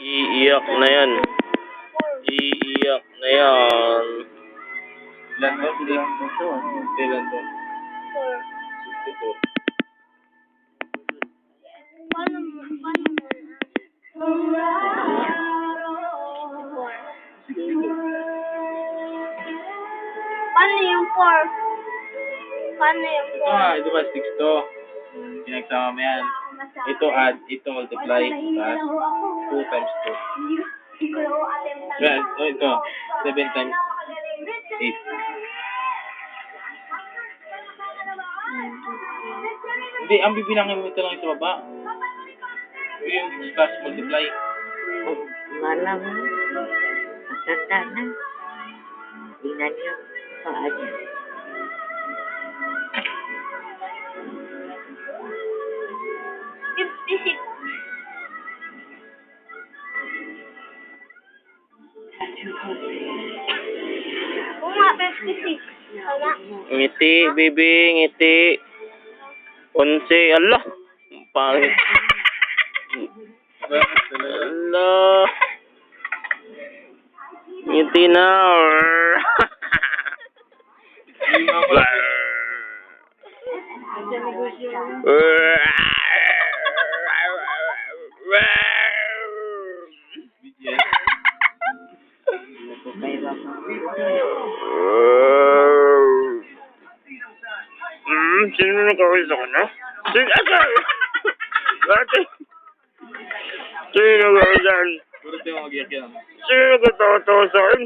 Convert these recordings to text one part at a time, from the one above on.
Iiyak na yan. Iiyak na yan. Ilan to? Ilan to to? Ilan? Four. 64. Paano mo, paano mo. Paano yung four? Paano yung Ito four? nga, ito ba 6 to? Pinagsama mo yan. Ito add, ito multiply. Tapos 2 times 2. Yan, oh, ito. 7 times 8. Hindi, ang bibilangin mo ito lang sa baba. Yung plus multiply. Malam matanda na. Tingnan niyo paa niya. Ngiti, baby, ngiti. Onse, ala. Ang Pangit. Ala. Ngiti na. Bigyan. Hmm, sino nagkawis ako na? Sino, asa? Ate? Sino tayo mag-iyak yan. Sino nagkatawa-tawa sa akin?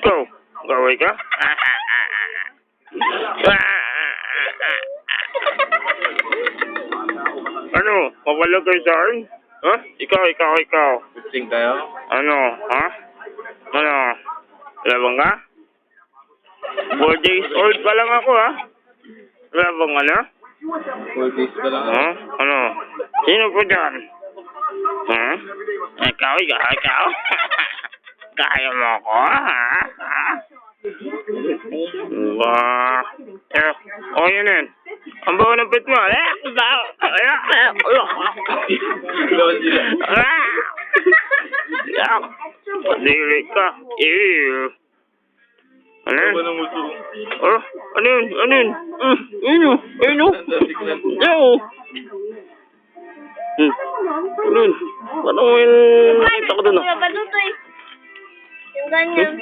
Ikaw, gaway ka? ano, mapalag kayo sa akin? Ha? Ikaw, ikaw, ikaw. Sing tayo. Ano, ha? Ano? Labang ka? Four days old pa lang ako, ha? Labang ano? 4 days pa lang. Ha? Ano? Sino ko dyan? Ha? Ikaw, ikaw, ikaw? Kaya mo ako, ha? Ha? Ba? Eh, oh, yun yun. Ang bawa ng pit mo. Eh, ba? Eh, eh! Yak! Padili ka. Ew. Ano yun? Ano? Oh, ano yun? Ano yun? Mm, Ano? Ano? Yo! Hmm. Ano yun? Parang may nakita ko dun ah. Yung ganyan.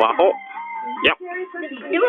Bako. Yak. Di ba?